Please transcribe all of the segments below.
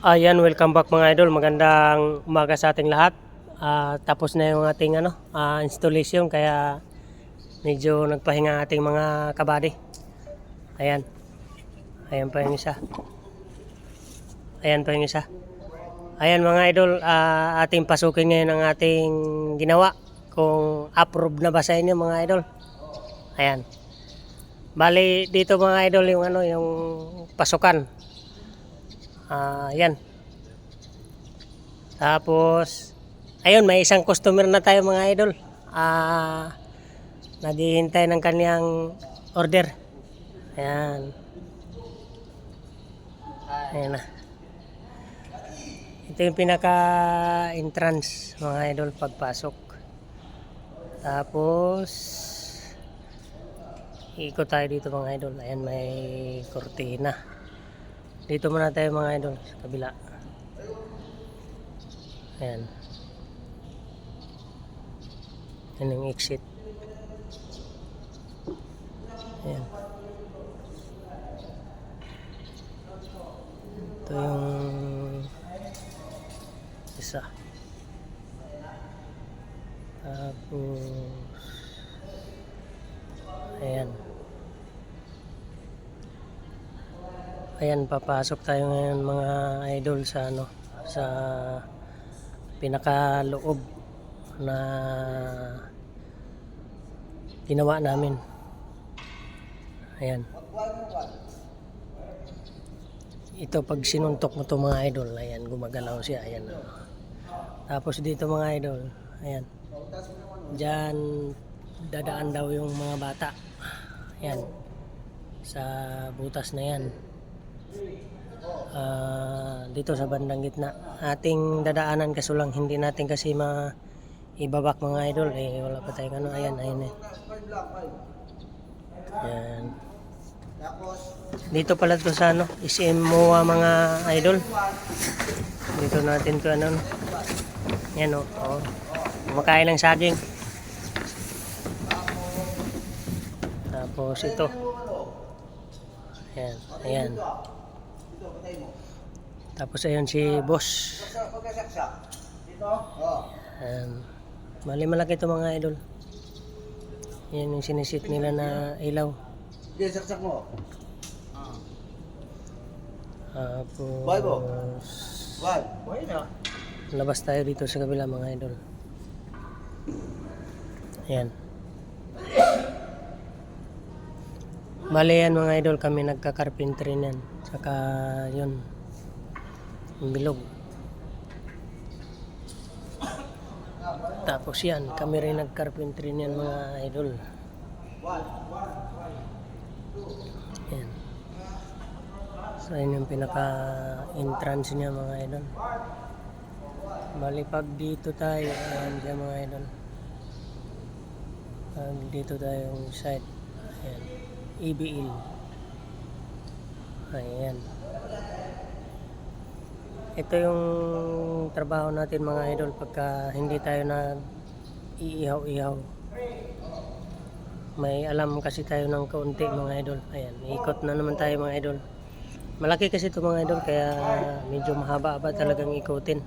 Ayan, welcome back mga idol. Magandang umaga sa ating lahat. Ah, tapos na yung ating ano, ah, installation kaya medyo nagpahinga ating mga kabady. Ayan. Ayan pa yung isa. Ayan pa yung isa. Ayan mga idol, ah, ating pasukin ngayon ang ating ginawa. Kung approve na ba sa inyo mga idol. Ayan. Bali dito mga idol yung ano, yung pasukan. Ah, yan. Tapos, ayun, may isang customer na tayo mga idol. Ah, naghihintay ng kanyang order. Ayan. Ayan na. Ito yung pinaka-entrance mga idol pagpasok. Tapos, ikot tayo dito mga idol. Ayan, may kortina. Dito muna tayo mga idol sa kabila. Ayan. Yan yung exit. Ayan. Ito yung isa. Tapos ayan. Ayan, papasok tayo ngayon mga idol sa ano, sa pinakaloob na ginawa namin. Ayan. Ito pag sinuntok mo to mga idol, ayan, gumagalaw siya, ayan. Tapos dito mga idol, ayan. Diyan dadaan daw yung mga bata. Ayan. Sa butas na yan. Ah, dito sa bandang gitna. Ating dadaanan kaso lang hindi natin kasi ma ibabak mga idol. Eh wala pa tayong ano. Ayan ayan eh. Ayan. Dito pala to sa ano SM MOA mga idol. Dito natin to ano no. yan o oh, oh. kumakain ng saging. Tapos ito. Ayan ayan tapos ayun si boss. Ayan. Mali malaki ito mga idol. Yan yung sinisit nila na ilaw. Sige, saksak mo. Tapos Bye, bo. Wag. Why na? labas tayo dito sa kabila mga idol. Ayan. Bali yan mga idol kami nagka-carpentry niyan. Saka yun. Bilog. Tapos yan, kami rin nag-carpentry niyan mga idol. Yan. So yun yung pinaka-entrance niya mga idol. Bali dito tayo, ayan dyan mga idol. Pag dito tayo yung side, ayan, EBL. Ayan. Ito yung trabaho natin mga idol pagka hindi tayo na iihaw-ihaw. May alam kasi tayo ng kaunti mga idol. Ayan, ikot na naman tayo mga idol. Malaki kasi ito mga idol kaya medyo mahaba-haba talagang ikutin.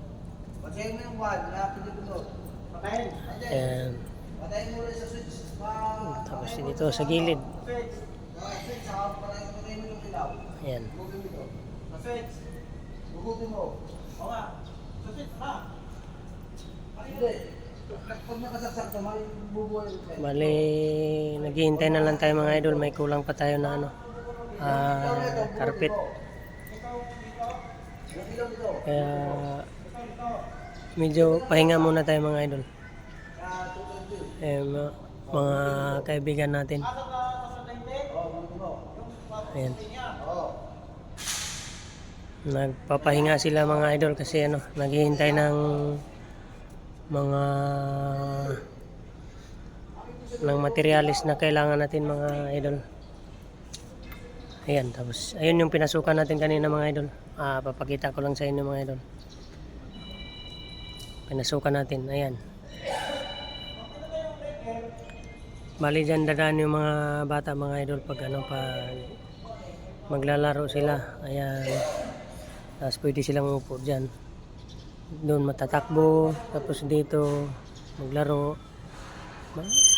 Ayan. Tapos dito sa gilid. Switch, saka patayin mo rin yung ilaw. Ayan. Bali, naghihintay na lang tayo mga idol. May kulang pa tayo na ano. Ah, carpet. Kaya medyo pahinga muna tayo mga idol. 220. Eh, mga kaibigan natin. Ayan. Nagpapahinga sila mga idol kasi ano, naghihintay ng mga ng materialis na kailangan natin mga idol. Ayan, tapos ayun yung pinasukan natin kanina mga idol. Ah, papakita ko lang sa inyo mga idol. Pinasukan natin, ayan. Bali dyan dadaan yung mga bata mga idol pag ano pa maglalaro sila. Ayan. Tapos pwede silang upo dyan. Doon matatakbo. Tapos dito maglaro.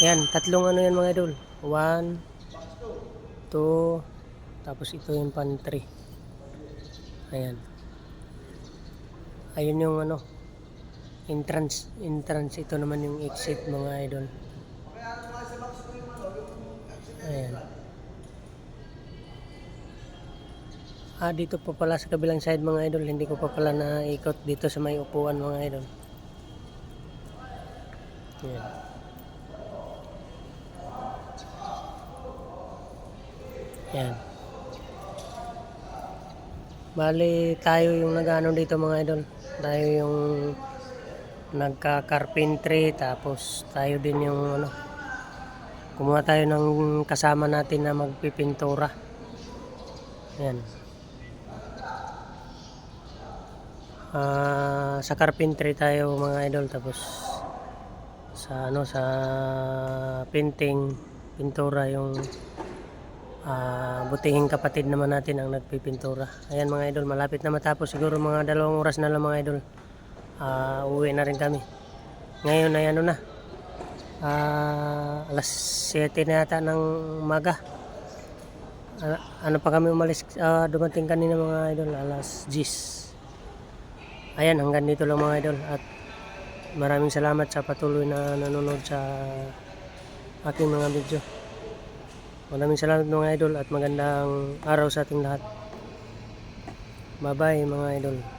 Yan, tatlong ano yan mga idol. One, two, tapos ito yung pantry. Ayan. Ayun yung ano, entrance. Entrance, ito naman yung exit mga idol. Ayan. Ah, dito pa pala sa kabilang side mga idol. Hindi ko pa pala naikot dito sa may upuan mga idol. Ayan. Ayan. Bali, tayo yung nag-ano dito mga idol. Tayo yung nagka-carpentry tapos tayo din yung ano kumuha tayo ng kasama natin na magpipintura. Ayan. Ah, sa carpentry tayo mga idol tapos sa ano sa painting pintura yung ah butihing kapatid naman natin ang nagpipintura. Ayan mga idol, malapit na matapos siguro mga dalawang oras na lang mga idol. Ah, uwi na rin kami. Ngayon ay ano na. Ah, alas 7 na yata ng umaga. Ah, ano pa kami umalis ah, dumating kanina mga idol alas 10. Ayan, hanggang dito lang mga idol at maraming salamat sa patuloy na nanonood sa aking mga video. Maraming salamat mga idol at magandang araw sa ating lahat. Bye bye mga idol.